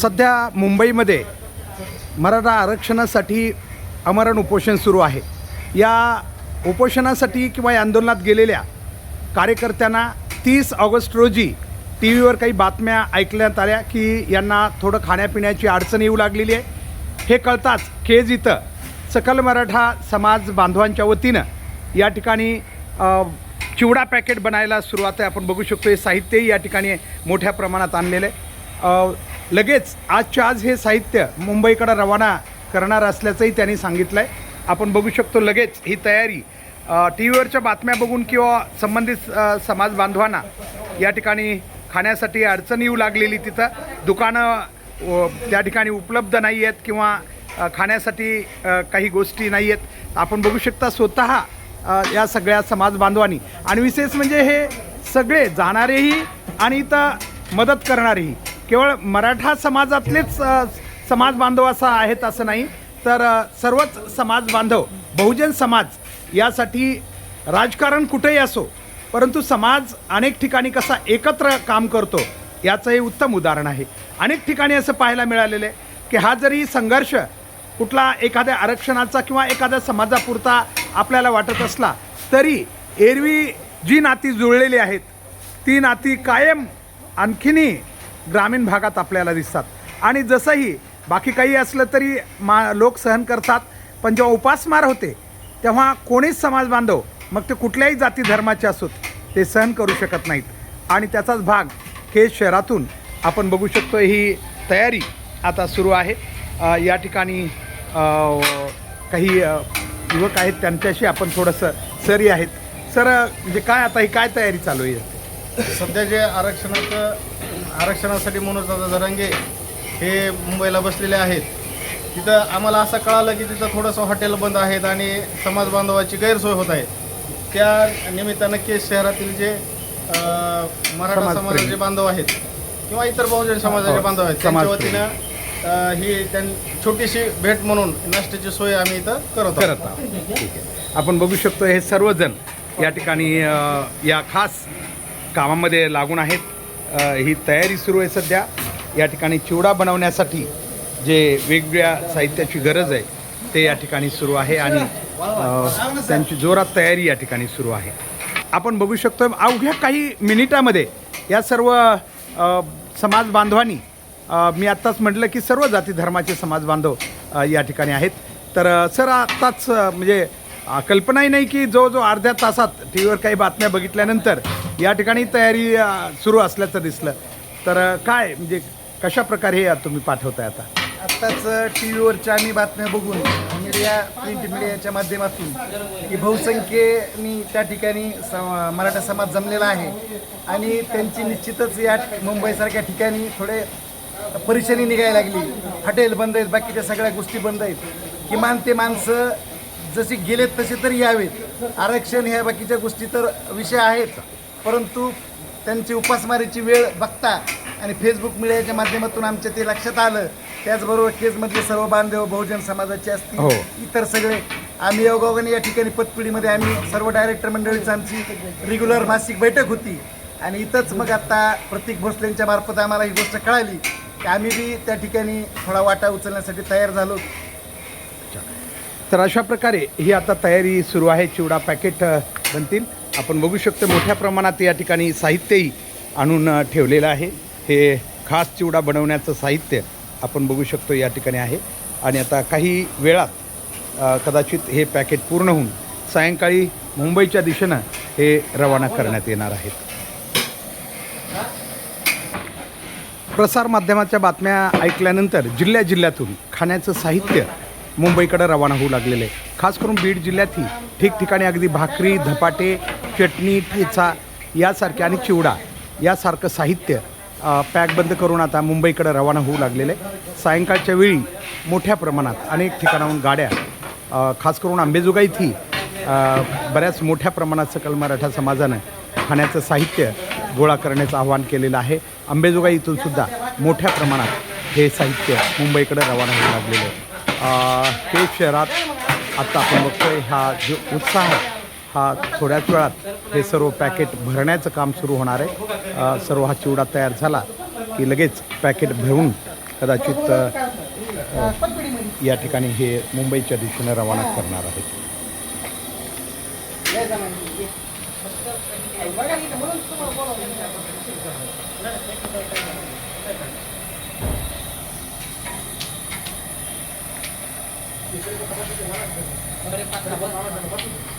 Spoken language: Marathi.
सध्या मुंबईमध्ये मराठा आरक्षणासाठी अमरण उपोषण सुरू आहे. या उपोषणासाठी किंवा या आंदोलनात गेलेल्या कार्यकर्त्यांना तीस ऑगस्ट रोजी टी व्हीवर काही बातम्या ऐकण्यात आल्या की यांना थोडं खाण्यापिण्याची अडचण येऊ लागलेली आहे. हे कळताच केज इथं सकल मराठा समाज बांधवांच्या वतीनं या ठिकाणी चिवडा पॅकेट बनायला सुरुवात आहे. आपण बघू शकतो हे साहित्यही या ठिकाणी मोठ्या प्रमाणात आणलेलं आहे. लगेच आजच्या आज हे साहित्य मुंबईकडे रवाना करणार असल्याचंही त्यांनी सांगितलं आहे आपण बघू शकतो लगेच ही तयारी. टी व्हीवरच्या बातम्या बघून किंवा संबंधित समाज बांधवांना या ठिकाणी खाण्यासाठी अडचण येऊ लागलेली तिथं. दुकानं त्या ठिकाणी उपलब्ध नाही आहेत किंवा खाण्यासाठी काही गोष्टी नाही आहेत आपण बघू शकता स्वतः या सगळ्या समाज बांधवांनी. आणि विशेष म्हणजे हे सगळे जाणारेही आणि इथं मदत करणारेही. केवळ मराठा समाजातलेच समाज बांधव असा आहेत असं नाही तर सर्वच समाज बांधव बहुजन समाज यासाठी राजकारण कुठेही असो परंतु समाज अनेक ठिकाणी कसा एकत्र काम करतो याचं हे उत्तम उदाहरण आहे. अनेक ठिकाणी असं पाहायला मिळालेलं आहे की हा जरी संघर्ष कुठला एखाद्या आरक्षणाचा किंवा एखाद्या समाजापुरता आपल्याला वाटत असला तरी एरवी जी नाती जुळलेली आहेत ती नाती कायम आणखीनही ग्रामीण भागात आपल्याला दिसतात. आणि जसंही बाकी काही असलं तरी मा लोक सहन करतात. पण जेव्हा उपासमार होते तेव्हा कोणीच समाज बांधव मग ते कुठल्याही जाती धर्माचे असोत ते सहन करू शकत नाहीत. आणि त्याचाच भाग केज शहरातून आपण बघू शकतो ही तयारी आता सुरू आहे. या ठिकाणी काही युवक आहेत त्यांच्याशी आपण थोडंसं सरी आहेत. सर म्हणजे काय आता ही काय तयारी चालू आहे? सध्या जे आरक्षणाचं आरक्षणासाठी मनोज जरांगे हे मुंबईला बसलेले आहेत. तिथं आम्हाला असं कळालं की तिथं थोडंसं हॉटेल बंद आहेत आणि समाज बांधवाची गैरसोय होत आहे. त्या निमित्तानं केस शहरातील जे मराठा. समाजाचे बांधव आहेत किंवा इतर बहुजन समाजाचे हो, बांधव आहेत त्यांच्या. वतीनं ही त्यां छोटीशी भेट म्हणून नाश्त्याची सोय आम्ही इथं करत करत आहोत. आपण बघू शकतो हे सर्वजण या ठिकाणी या खास कामामध्ये लागून आहेत. ही तयारी सुरू आहे सध्या. या ठिकाणी चिवडा बनवण्यासाठी जे वेगवेगळ्या साहित्याची गरज आहे ते या ठिकाणी सुरू आहे आणि त्यांची जोरात तयारी या ठिकाणी सुरू आहे. आपण बघू शकतो अवघ्या काही मिनिटामध्ये या सर्व समाज बांधवांनी मी आत्ताच म्हटलं की सर्व जाती धर्माचे समाज बांधव या ठिकाणी आहेत. तर सर आत्ताच म्हणजे कल्पनाही नाही की जो जो अर्ध्या तासात टी व्हीवर काही बातम्या बघितल्यानंतर या ठिकाणी तयारी सुरू असल्याचं दिसलं. तर काय म्हणजे कशा प्रकारे हे तुम्ही पाठवताय आता? आत्ताच टी व्हीवरच्या आम्ही बातम्या बघून मीडिया प्रिंट मीडियाच्या माध्यमातून की बहुसंख्येने त्या ठिकाणी स- मराठा समाज जमलेला आहे. आणि त्यांची निश्चितच या मुंबईसारख्या ठिकाणी थोडे परेशानी निघायला लागली. हॉटेल बंद आहेत बाकीच्या सगळ्या गोष्टी बंद आहेत. किमान ते माणसं जसे गेलेत तसे तरी यावेत. आरक्षण ह्या बाकीच्या गोष्टी तर विषय आहेत. परंतु त्यांची उपासमारीची वेळ बघता आणि फेसबुक मीडियाच्या माध्यमातून आमच्या ते लक्षात आलं त्याचबरोबर केजमधले सर्व बांधव बहुजन समाजाचे असतील हो. इतर सगळे आम्ही योगायोगाने या ठिकाणी पतपिढीमध्ये आम्ही सर्व डायरेक्टर मंडळीची आमची रेग्युलर मासिक बैठक होती. आणि इथंच मग आता प्रतीक भोसलेंच्या मार्फत आम्हाला ही गोष्ट कळाली की आम्ही बी त्या ठिकाणी थोडा वाटा उचलण्यासाठी तयार झालो तर अशा प्रकारे ही आता तयारी सुरू आहे चिवडा पॅकेट बनतील. आपण बघू शकतो मोठ्या प्रमाणात या ठिकाणी साहित्यही आणून ठेवलेलं आहे. हे खास चिवडा बनवण्याचं साहित्य आपण बघू शकतो या ठिकाणी आहे. आणि आता काही वेळात कदाचित हे पॅकेट पूर्ण होऊन सायंकाळी मुंबईच्या दिशेनं हे रवाना करण्यात येणार आहेत प्रसारमाध्यमाच्या बातम्या ऐकल्यानंतर जिल्ह्या जिल्ह्यातून खाण्याचं साहित्य मुंबईकडे रवाना होऊ लागलेलं आहे. खास करून बीड जिल्ह्यातही ठिकठिकाणी अगदी भाकरी धपाटे चटणी ठेचा यासारखे आणि चिवडा यासारखं साहित्य पॅकबंद करून आता मुंबईकडे रवाना होऊ लागलेलं आहे. सायंकाळच्या वेळी मोठ्या प्रमाणात अनेक ठिकाणाहून गाड्या खास करून आंबेजोगाईतही बऱ्याच मोठ्या प्रमाणात सकल मराठा समाजानं खाण्याचं साहित्य गोळा करण्याचं आवाहन केलेलं आहे. अंबेजोगाई इथून सुद्धा मोठ्या प्रमाणात हे साहित्य मुंबईकडे रवाना होऊ लागलेलं आहे. अ, केज शहरात आत्ता आपण बघतोय हा जो उत्साह हा थोड्याच वेळात हे सर्व पॅकेट भरण्याचं काम सुरू होणार आहे. सर्व हा चिवडा तयार झाला की लगेच पॅकेट भरून कदाचित या ठिकाणी हे मुंबईच्या दिशेने रवाना करणार आहेत Dari 4 tahun.